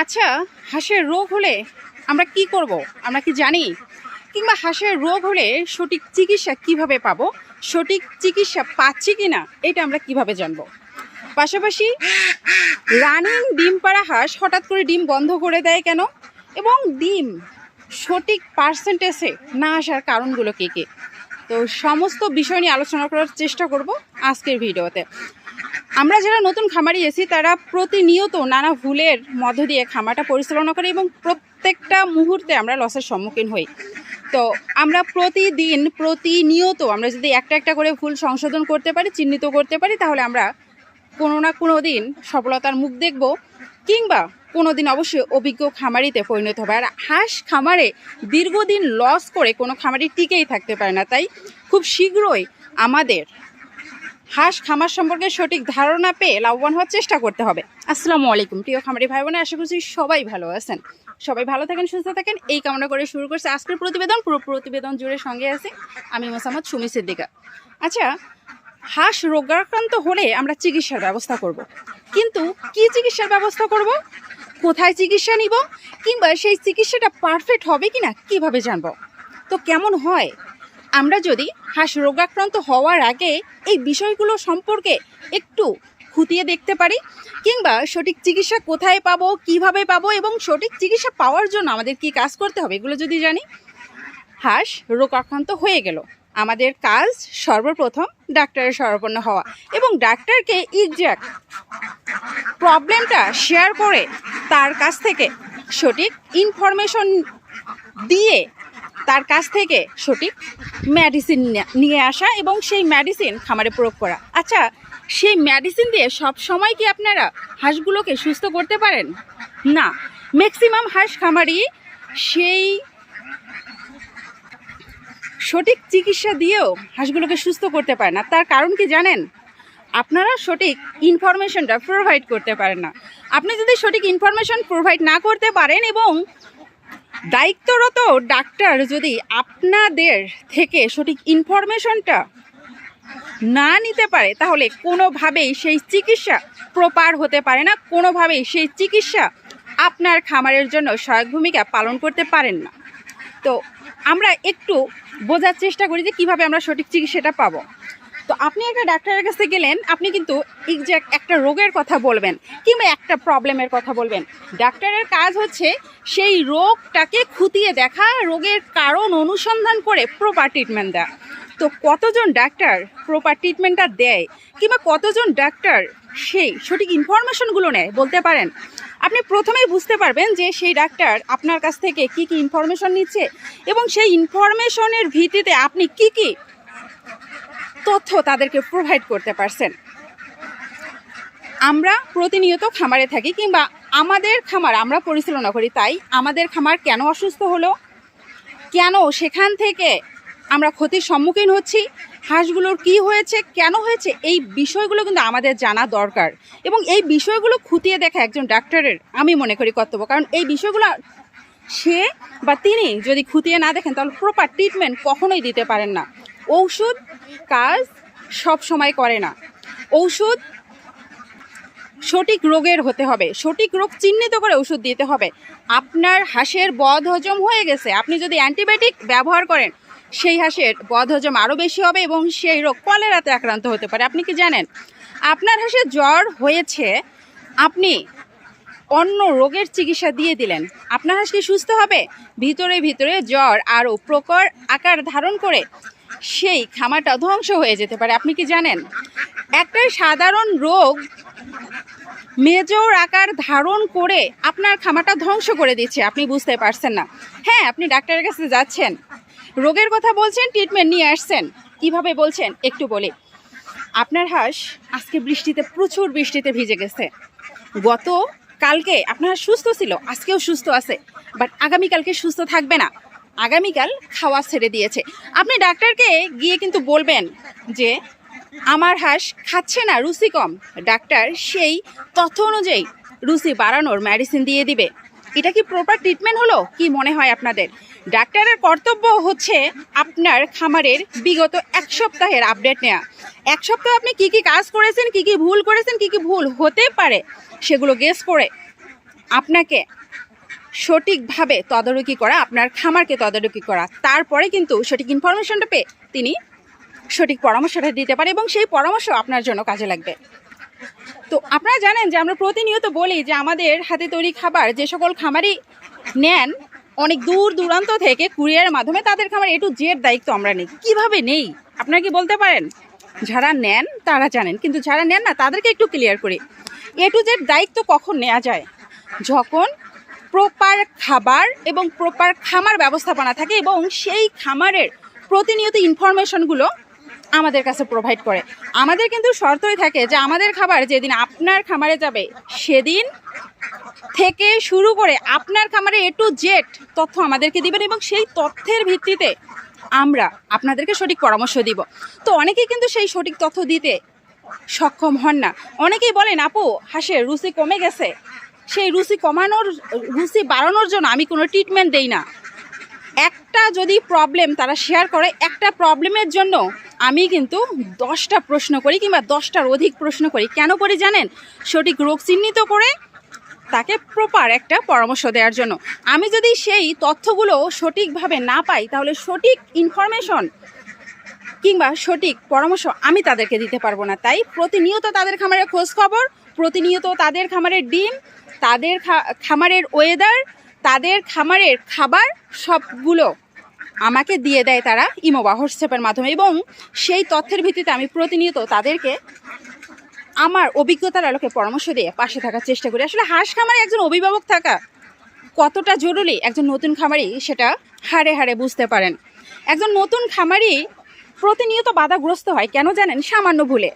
আচ্ছা হাঁসের রোগ হলে আমরা কি করব? আমরা কি জানি? কিংবা হাঁসের রোগ হলে সঠিক চিকিৎসা কীভাবে পাবো? সঠিক চিকিৎসা পাচ্ছি কি না এটা আমরা কীভাবে জানব? পাশাপাশি রানিং ডিম পাড়া হাঁস হঠাৎ করে ডিম বন্ধ করে দেয় কেন? এবং ডিম সঠিক পার্সেন্টেজে না আসার কারণগুলো কে কী? তো সমস্ত বিষয় নিয়ে আলোচনা করার চেষ্টা করব আজকের ভিডিওতে। আমরা যারা নতুন খামারি এসি তারা প্রতিনিয়ত নানা ভুলের মধ্য দিয়ে খামারটা পরিচালনা করে এবং প্রত্যেকটা মুহূর্তে আমরা লসের সম্মুখীন হই। তো আমরা প্রতিদিন, প্রতিনিয়ত আমরা যদি একটা একটা করে ভুল সংশোধন করতে পারি, চিহ্নিত করতে পারি, তাহলে আমরা কোনো না কোনো দিন সফলতার মুখ দেখব কিংবা কোনো দিন অবশ্যই অভিজ্ঞ খামারিতে পরিণত হবে। আর হাঁস খামারে দীর্ঘদিন লস করে কোনো খামারি টিকেই থাকতে পারে না। তাই খুব শীঘ্রই আমাদের হাঁস খামার সম্পর্কে সঠিক ধারণা পেয়ে লাভবান হওয়ার চেষ্টা করতে হবে। আসসালামু আলাইকুম। প্রিয় খামারি ভাই বোনে আশা করছি সবাই ভালো আছেন। সবাই ভালো থাকেন, সুস্থ থাকেন। এই কামনা করে শুরু করছে আজকের প্রতিবেদন। পুরো প্রতিবেদন জুড়ে সঙ্গে আছে আমি মোসাম্মদ সুমি সিদ্দিকা। আচ্ছা হাঁস রোগাক্রান্ত হলে আমরা চিকিৎসার ব্যবস্থা করব। কিন্তু কি চিকিৎসার ব্যবস্থা করব? কোথায় চিকিৎসা নিব? কিংবা সেই চিকিৎসাটা পারফেক্ট হবে কি না কীভাবে জানব? তো কেমন হয়? আমরা যদি হাঁস রোগাক্রান্ত হওয়ার আগে এই বিষয়গুলো সম্পর্কে একটু খুঁটিয়ে দেখতে পারি, কিংবা সঠিক চিকিৎসা কোথায় পাবো, কীভাবে পাবো, এবং সঠিক চিকিৎসা পাওয়ার জন্য আমাদের কি কাজ করতে হবে এগুলো যদি জানি। হাঁস রোগাক্রান্ত হয়ে গেল। আমাদের কাজ সর্বপ্রথম ডাক্তারের শরণাপন্ন হওয়া এবং ডাক্তারকে এক্স্যাক্ট প্রবলেমটা শেয়ার করে তার কাছ থেকে সঠিক ইনফরমেশন দিয়ে তার কাছ থেকে সঠিক মেডিসিন নিয়ে আসা এবং সেই মেডিসিন খামারে প্রয়োগ করা। আচ্ছা সেই মেডিসিন দিয়ে সব সময় কি আপনারা হাঁসগুলোকে সুস্থ করতে পারেন? না। ম্যাক্সিমাম হাঁস খামারি সেই সঠিক চিকিৎসা দিয়েও হাঁসগুলোকে সুস্থ করতে পারে না। তার কারণ কি জানেন? আপনারা সঠিক ইনফরমেশনটা প্রোভাইড করতে পারেন না। আপনি যদি সঠিক ইনফরমেশন প্রোভাইড না করতে পারেন এবং দায়িত্বরত ডাক্তার যদি আপনাদের থেকে সঠিক ইনফরমেশনটা না নিতে পারে, তাহলে কোনোভাবেই সেই চিকিৎসা প্রপার হতে পারে না। কোনোভাবেই সেই চিকিৎসা আপনার খামারের জন্য সহায়ক ভূমিকা পালন করতে পারেন না। তো আমরা একটু বোঝার চেষ্টা করি যে কীভাবে আমরা সঠিক চিকিৎসাটা পাবো। তো আপনি একটা ডাক্তারের কাছে গেলেন, আপনি কিন্তু এক্স্যাক্ট একটা রোগের কথা বলবেন, কিংবা একটা প্রবলেমের কথা বলবেন। ডাক্তারের কাজ হচ্ছে সেই রোগটাকে খুঁটিয়ে দেখা, রোগের কারণ অনুসন্ধান করে প্রপার ট্রিটমেন্ট দেওয়া তো কতজন ডাক্তার প্রপার ট্রিটমেন্টটা দেয়, কিংবা কতজন ডাক্তার সেই সঠিক ইনফরমেশনগুলো নেয়, বলতে পারেন? আপনি প্রথমেই বুঝতে পারবেন যে সেই ডাক্তার আপনার কাছ থেকে কি কি ইনফরমেশন নিচ্ছে, এবং সেই ইনফরমেশনের ভিত্তিতে আপনি কি কি তথ্য তাদেরকে প্রোভাইড করতে পারছেন। আমরা প্রতিনিয়ত খামারে থাকি কিংবা আমাদের খামার, আমরা পরিচালনা করি, তাই আমাদের খামার কেন অসুস্থ হলো? কেন সেখান থেকে আমরা ক্ষতির সম্মুখীন হচ্ছি? হাঁসগুলোর কি হয়েছে? কেন হয়েছে? এই বিষয়গুলো কিন্তু আমাদের জানা দরকার। এবং এই বিষয়গুলো খুঁটিয়ে দেখা একজন ডাক্তারের, আমি মনে করি, কর্তব্য। কারণ এই বিষয়গুলো সে বা তিনি যদি খুঁটিয়ে না দেখেন, তাহলে প্রপার ট্রিটমেন্ট কখনোই দিতে পারেন না। ঔষধ কাজ সব সময় করে না। ঔষধ সঠিক রোগের হতে হবে, সঠিক রোগ চিহ্নিত করে ওষুধ দিতে হবে। আপনার হাঁসের বদ হজম হয়ে গেছে, আপনি যদি অ্যান্টিবায়োটিক ব্যবহার করেন, সেই হাঁসের বদ হজম আরও বেশি হবে এবং সেই রোগ কলেরাতে আক্রান্ত হতে পারে। আপনি কি জানেন? আপনার হাঁসের জ্বর হয়েছে, আপনি অন্য রোগের চিকিৎসা দিয়ে দিলেন। আপনার হাঁস কি সুস্থ হবে, ভিতরে ভিতরে জ্বর আরও প্রকর আকার ধারণ করে সেই খামারটা ধ্বংস হয়ে যেতে পারে, আপনি কি জানেন? একটা সাধারণ রোগ মেজর আকার ধারণ করে আপনার খামারটা ধ্বংস করে দিচ্ছে, আপনি বুঝতে পারছেন না। হ্যাঁ আপনি ডাক্তারের কাছে যাচ্ছেন, রোগের কথা বলছেন ট্রিটমেন্ট নিয়ে আসছেন, কীভাবে বলছেন একটু বলি। আপনার হাঁস আজকে বৃষ্টিতে প্রচুর বৃষ্টিতে ভিজে গেছে। গত কালকে আপনার সুস্থ ছিল, আজকেও সুস্থ আছে বাট আগামীকালকে সুস্থ থাকবে না। আগামীকাল খাওয়া ছেড়ে দিয়েছে। আপনি ডাক্তারকে গিয়ে কিন্তু বলবেন যে, আমার হাঁস খাচ্ছে না, রুচি কম। ডাক্তার সেই তথ্য অনুযায়ী রুচি বাড়ানোর মেডিসিন দিয়ে দিবে। এটা কি প্রপার ট্রিটমেন্ট হলো? কি মনে হয় আপনাদের? ডাক্তারের কর্তব্য হচ্ছে আপনার খামারের বিগত এক সপ্তাহের আপডেট নেওয়া এক সপ্তাহ আপনি কি কি কাজ করেছেন, কি কি ভুল করেছেন, কি কি ভুল হতে পারে, সেগুলো গেস করে আপনাকে সঠিকভাবে তদারকি করা, আপনার খামারকে তদারকি করা। তারপরে কিন্তু সঠিক ইনফরমেশনটা পেয়ে তিনি সঠিক পরামর্শটা দিতে পারে এবং সেই পরামর্শ আপনার জন্য কাজে লাগবে। তো আপনারা জানেন যে আমরা প্রতিনিয়ত বলি যে আমাদের হাতে তৈরি খাবার যে সকল খামারই নেন, অনেক দূর দূরান্ত থেকে কুরিয়ারের মাধ্যমে তাদের খাবার এ টু জেড দায়িত্ব আমরা নিই। কীভাবে নেই? আপনারা কি বলতে পারেন? যারা নেন, তারা জানেন। কিন্তু যারা নেন না, তাদেরকে একটু ক্লিয়ার করি। এ টু জেড দায়িত্ব কখন নেওয়া যায়? যখন প্রপার খাবার এবং প্রপার খামার ব্যবস্থাপনা থাকে এবং সেই খামারের প্রতিনিয়ত ইনফরমেশনগুলো আমাদের কাছে প্রোভাইড করে। আমাদের কিন্তু শর্তই থাকে যে আমাদের খাবার যেদিন আপনার খামারে যাবে, সেদিন থেকে শুরু করে আপনার খামারে এ টু জেড তথ্য আমাদেরকে দিবেন এবং সেই তথ্যের ভিত্তিতে আমরা আপনাদেরকে সঠিক পরামর্শ দিব। তো অনেকেই কিন্তু সেই সঠিক তথ্য দিতে সক্ষম হন না। অনেকেই বলেন, আপু, হাসের রুচি কমে গেছে। সেই রুচি কমানোর রুচি বাড়ানোর জন্য আমি কোনো ট্রিটমেন্ট দেই না। একটা যদি প্রবলেম তারা শেয়ার করে, একটা প্রবলেমের জন্য আমি কিন্তু দশটা প্রশ্ন করি কিংবা দশটার অধিক প্রশ্ন করি। কেন করি জানেন? সঠিক রোগ চিহ্নিত করে তাকে প্রপার একটা পরামর্শ দেওয়ার জন্য। আমি যদি সেই তথ্যগুলো সঠিকভাবে না পাই, তাহলে সঠিক ইনফরমেশন কিংবা সঠিক পরামর্শ আমি তাদেরকে দিতে পারব না। তাই প্রতিনিয়ত তাদের খামারের খোঁজ খবর, প্রতিনিয়ত তাদের খামারে ডিম তাদের খামারের ওয়েদার তাদের খামারের খাবার সবগুলো আমাকে দিয়ে দেয় তারা ইমো বা হোয়াটসঅ্যাপের মাধ্যমে এবং সেই তথ্যের ভিত্তিতে আমি প্রতিনিয়ত তাদেরকে আমার অভিজ্ঞতার আলোকে পরামর্শ দিয়ে পাশে থাকার চেষ্টা করি। আসলে হাঁস খামারে একজন অভিভাবক থাকা কতটা জরুরি? একজন নতুন খামারি সেটা হাড়ে হাড়ে বুঝতে পারেন। একজন নতুন খামারি প্রতিনিয়ত বাধাগ্রস্ত হয়, কেন জানেন? সামান্য ভুলে।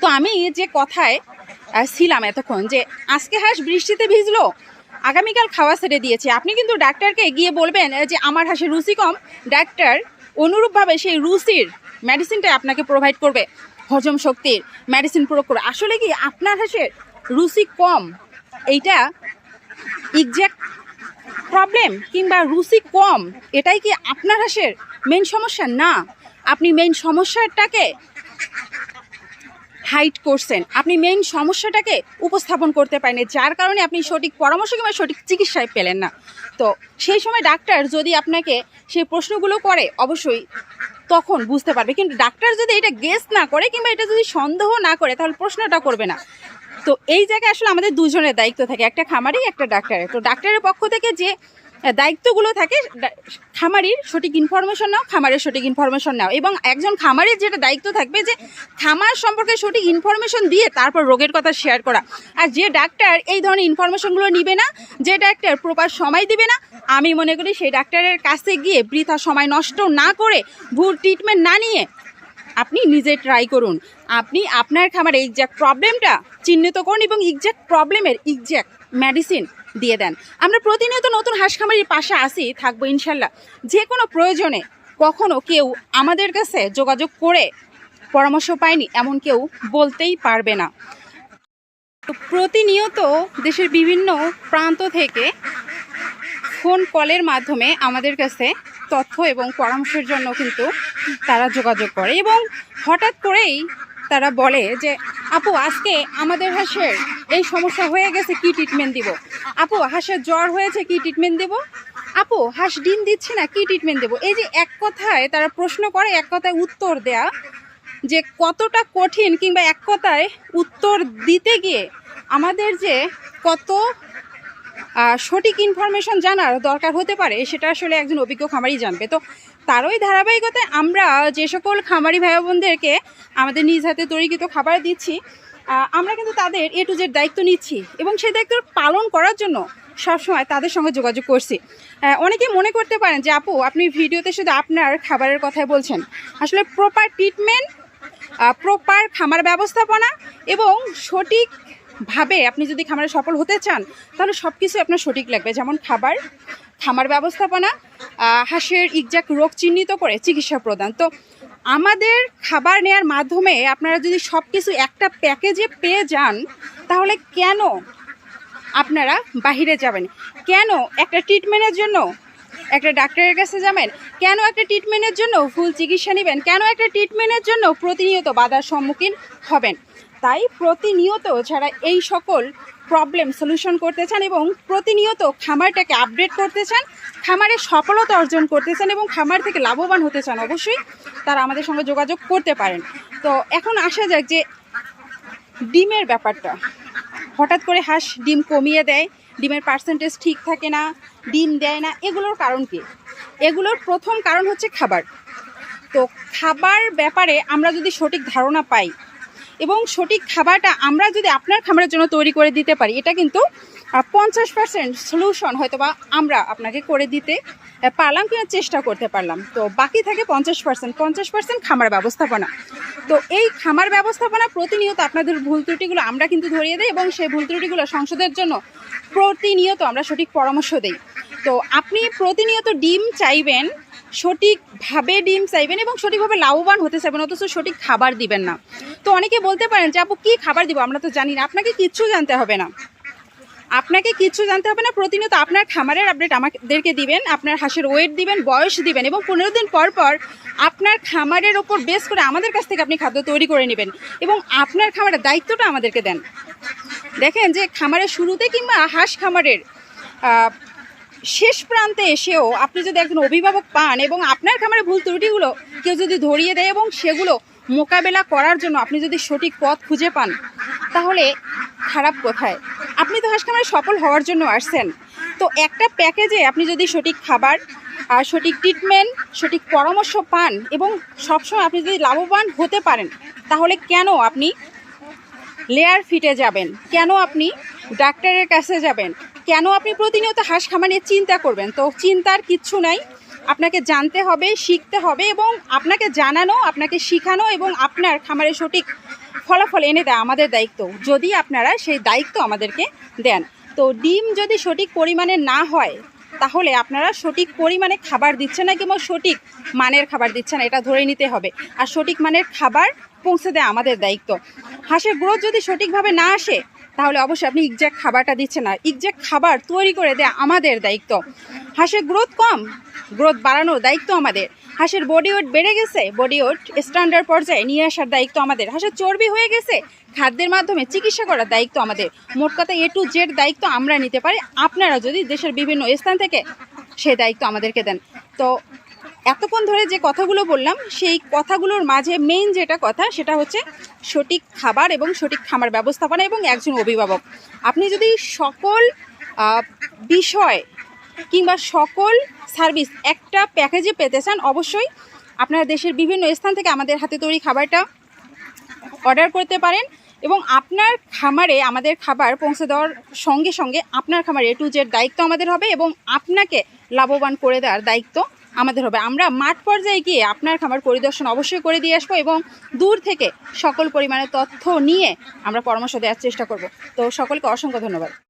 তো আমি যে কথায় ছিলাম এতক্ষণ যে আজকে হাঁস বৃষ্টিতে ভিজলো। আগামীকাল খাওয়া ছেড়ে দিয়েছে। আপনি কিন্তু ডাক্তারকে গিয়ে বলবেন, যে আমার হাঁসের রুচি কম। ডাক্তার অনুরূপভাবে সেই রুচির মেডিসিনটা আপনাকে প্রোভাইড করবে, হজম শক্তির মেডিসিন প্রয়োগ করবে আসলে কি আপনার হাঁসের রুচি কম? এইটা এক্স্যাক্ট প্রবলেম কিংবা রুচি কম, এটাই কি আপনার হাঁসের মেন সমস্যা? না, আপনি মেন সমস্যাটাকে হাইট করছেন। আপনি মেইন সমস্যাটাকে উপস্থাপন করতে পারেন যার কারণে আপনি সঠিক পরামর্শ কিংবা সঠিক চিকিৎসায় পেলেন না। তো সেই সময় ডাক্তার যদি আপনাকে সেই প্রশ্নগুলো করে, অবশ্যই তখন বুঝতে পারবে। কিন্তু ডাক্তার যদি এটা গেস না করে কিংবা এটা যদি সন্দেহ না করে, তাহলে প্রশ্নটা করবে না। তো এই জায়গায় আসলে আমাদের দুজনের দায়িত্ব থাকে, একটা খামারি, একটা ডাক্তারের। তো ডাক্তারের পক্ষ থেকে যে দায়িত্বগুলো থাকে খামারির সঠিক ইনফরমেশন নাও, খামারের সঠিক ইনফরমেশন নাও। এবং একজন খামারির যেটা দায়িত্ব থাকবে যে, খামার সম্পর্কে সঠিক ইনফরমেশন দিয়ে তারপর রোগের কথা শেয়ার করা। আর যে ডাক্তার এই ধরনের ইনফরমেশনগুলো নিবে না, যে ডাক্তার প্রপার সময় দিবে না, আমি মনে করি সেই ডাক্তারের কাছে গিয়ে বৃথা সময় নষ্ট না করে ভুল ট্রিটমেন্ট না নিয়ে আপনি নিজে ট্রাই করুন। আপনি আপনার খামারে এক্স্যাক্ট প্রবলেমটা চিহ্নিত করুন এবং এক্স্যাক্ট প্রবলেমের এক্স্যাক্ট মেডিসিন দিয়ে দেন। আমরা প্রতিনিয়ত নতুন হাঁস খামারির পাশে আসি থাকব ইনশাল্লাহ। যে কোনো প্রয়োজনে কখনো কেউ আমাদের কাছে যোগাযোগ করে পরামর্শ পায়নি, এমন কেউ বলতেই পারবে না। প্রতিনিয়ত দেশের বিভিন্ন প্রান্ত থেকে ফোন কলের মাধ্যমে আমাদের কাছে তথ্য এবং পরামর্শের জন্য কিন্তু তারা যোগাযোগ করে এবং হঠাৎ করেই তারা বলে যে, আপু, আজকে আমাদের হাঁসের এই সমস্যা হয়ে গেছে, কি ট্রিটমেন্ট দিব? আপু, হাঁসের জ্বর হয়েছে, কি ট্রিটমেন্ট দিব? আপু, হাঁস ডিম দিচ্ছে না, কি ট্রিটমেন্ট দেবো? এই যে এক কথায় তারা প্রশ্ন করে, এক কথায় উত্তর দেয়া যে কতটা কঠিন কিংবা এক কথায় উত্তর দিতে গিয়ে আমাদের যে কত সঠিক ইনফরমেশন জানার দরকার হতে পারে, সেটা আসলে একজন অভিজ্ঞ খামারি জানবে। তো তারই ধারাবাহিকতায় আমরা যে সকল খামারি ভাই বোনদেরকে আমাদের নিজ হাতে তৈরিকৃত খাবার দিচ্ছি আমরা কিন্তু তাদের এ টু জেড দায়িত্ব নিচ্ছি এবং সেই দায়িত্ব পালন করার জন্য সবসময় তাদের সঙ্গে যোগাযোগ করছি। অনেকে মনে করতে পারেন যে, আপু, আপনি ভিডিওতে শুধু আপনার খাবারের কথাই বলছেন। আসলে প্রপার ট্রিটমেন্ট প্রপার খামার ব্যবস্থাপনা এবং সঠিকভাবে আপনি যদি খামারে সফল হতে চান, তাহলে সব কিছু আপনার সঠিক লাগবে। যেমন খাবার, খামার ব্যবস্থাপনা হাঁসের এক্সাক্ট রোগ চিহ্নিত করে চিকিৎসা প্রদান। তো আমাদের খাবার নেয়ার মাধ্যমে আপনারা যদি সব কিছু একটা প্যাকেজে পেয়ে যান, তাহলে কেন আপনারা বাহিরে যাবেন? কেন একটা ট্রিটমেন্টের জন্য একটা ডাক্তারের কাছে যাবেন? কেন একটা ট্রিটমেন্টের জন্য ভুল চিকিৎসা নেবেন? কেন একটা ট্রিটমেন্টের জন্য প্রতিনিয়ত বাধার সম্মুখীন হবেন? তাই প্রতিনিয়ত যারা এই সকল প্রবলেম সলিউশন করতে চান এবং প্রতিনিয়ত খামারটাকে আপডেট করতে চান, খামারে সফলতা অর্জন করতে চান এবং খামার থেকে লাভবান হতে চান, অবশ্যই তারা আমাদের সঙ্গে যোগাযোগ করতে পারেন। তো এখন আসা যাক যে ডিমের ব্যাপারটা। হঠাৎ করে হাঁস ডিম কমিয়ে দেয়, ডিমের পার্সেন্টেজ ঠিক থাকে না, ডিম দেয় না, এগুলোর কারণ কি? এগুলোর প্রথম কারণ হচ্ছে খাবার। তো খাবার ব্যাপারে আমরা যদি সঠিক ধারণা পাই এবং সঠিক খাবারটা আমরা যদি আপনার খামারের জন্য তৈরি করে দিতে পারি, এটা কিন্তু পঞ্চাশ পার্সেন্ট সলিউশন হয়তো বা আমরা আপনাকে করে দিতে পারলাম কিনা চেষ্টা করতে পারলাম। তো বাকি থাকে পঞ্চাশ পার্সেন্ট পঞ্চাশ পার্সেন্ট খামার ব্যবস্থাপনা। তো এই খামার ব্যবস্থাপনা প্রতিনিয়ত আপনাদের ভুল ত্রুটিগুলো আমরা কিন্তু ধরিয়ে দিই এবং সেই ভুল ত্রুটিগুলো সংশোধনের জন্য প্রতিনিয়ত আমরা সঠিক পরামর্শ দিই। তো আপনি প্রতিনিয়ত ডিম চাইবেন সঠিকভাবে ডিম চাইবেন এবং সঠিকভাবে লাভবান হতে চাইবেন, অথচ সঠিক খাবার দিবেন না। তো অনেকে বলতে পারেন যে, আপু, কী খাবার দিব? আমরা তো জানি না। আপনাকে কিচ্ছু জানতে হবে না। আপনাকে কিচ্ছু জানতে হবে না। প্রতিনিয়ত আপনার খামারের আপডেট আমাদেরকে দিবেন, আপনার হাঁসের ওয়েট দিবেন, বয়স দিবেন এবং পনেরো দিন পর পর আপনার খামারের ওপর বেস করে আমাদের কাছ থেকে আপনি খাদ্য তৈরি করে নেবেন এবং আপনার খামারের দায়িত্বটা আমাদেরকে দেন। দেখেন যে, খামারের শুরুতে কিংবা হাঁস খামারের শেষ প্রান্তে এসেও আপনি যদি একজন অভিভাবক পান এবং আপনার খামারে ভুল ত্রুটিগুলো কেউ যদি ধরিয়ে দেয় এবং সেগুলো মোকাবেলা করার জন্য আপনি যদি সঠিক পথ খুঁজে পান, তাহলে খারাপ কোথায়? আপনি তো হাঁস খামারে সফল হওয়ার জন্য আসছেন। তো একটা প্যাকেজে আপনি যদি সঠিক খাবার আর সঠিক ট্রিটমেন্ট সঠিক পরামর্শ পান এবং সবসময় আপনি যদি লাভবান হতে পারেন, তাহলে কেন আপনি লেয়ার ফিটে যাবেন? কেন আপনি ডাক্তারের কাছে যাবেন? কেন আপনি প্রতিনিয়ত হাঁস খামার নিয়ে চিন্তা করবেন? তো চিন্তার কিচ্ছু নাই। আপনাকে জানতে হবে, শিখতে হবে এবং আপনাকে জানানো, আপনাকে শেখানো এবং আপনার খামারে সঠিক ফলাফল এনে দেয় আমাদের দায়িত্ব। যদি আপনারা সেই দায়িত্ব আমাদেরকে দেন। তো ডিম যদি সঠিক পরিমাণে না হয়, তাহলে আপনারা সঠিক পরিমাণে খাবার দিচ্ছেন না কিংবা সঠিক মানের খাবার দিচ্ছেন এটা ধরে নিতে হবে। আর সঠিক মানের খাবার পৌঁছে দেয় আমাদের দায়িত্ব। হাঁসের গ্রোথ যদি সঠিকভাবে না আসে তাহলে অবশ্যই আপনি ইকজ্যাক্ট খাবারটা দিচ্ছেন না। ইকজ্যাক্ট খাবার তৈরি করে দেয়া আমাদের দায়িত্ব। হাঁসের গ্রোথ কম গ্রোথ বাড়ানোর দায়িত্ব আমাদের। হাঁসের বডি ওয়েট বেড়ে গেছে বডি ওয়েট স্ট্যান্ডার্ড পর্যায়ে নিয়ে আসার দায়িত্ব আমাদের। হাঁসের চর্বি হয়ে গেছে, খাদ্যের মাধ্যমে চিকিৎসা করার দায়িত্ব আমাদের। মোট কথা এ টু জেড দায়িত্ব আমরা নিতে পারি। আপনারা যদি দেশের বিভিন্ন স্থান থেকে সেই দায়িত্ব আমাদেরকে দেন। তো এতক্ষণ ধরে যে কথাগুলো বললাম, সেই কথাগুলোর মাঝে মেইন যেটা কথা, সেটা হচ্ছে সঠিক খাবার এবং সঠিক খামার ব্যবস্থাপনা এবং একজন অভিভাবক। আপনি যদি সকল বিষয় কিংবা সকল সার্ভিস একটা প্যাকেজে পেতে চান, অবশ্যই আপনারা দেশের বিভিন্ন স্থান থেকে আমাদের হাতে তৈরি খাবারটা অর্ডার করতে পারেন এবং আপনার খামারে আমাদের খাবার পৌঁছে দেওয়ার সঙ্গে সঙ্গে আপনার খামারে টু জেড দায়িত্ব আমাদের হবে এবং আপনাকে লাভবান করে দেওয়ার দায়িত্ব আমাদের হবে। আমরা মাঠ পর্যায়ে গিয়ে আপনার খামার পরিদর্শন অবশ্যই করে দিয়ে আসব এবং দূর থেকে সকল পরিমাণে তথ্য নিয়ে আমরা পরামর্শ দেওয়ার চেষ্টা করব। তো সকলকে অসংখ্য ধন্যবাদ।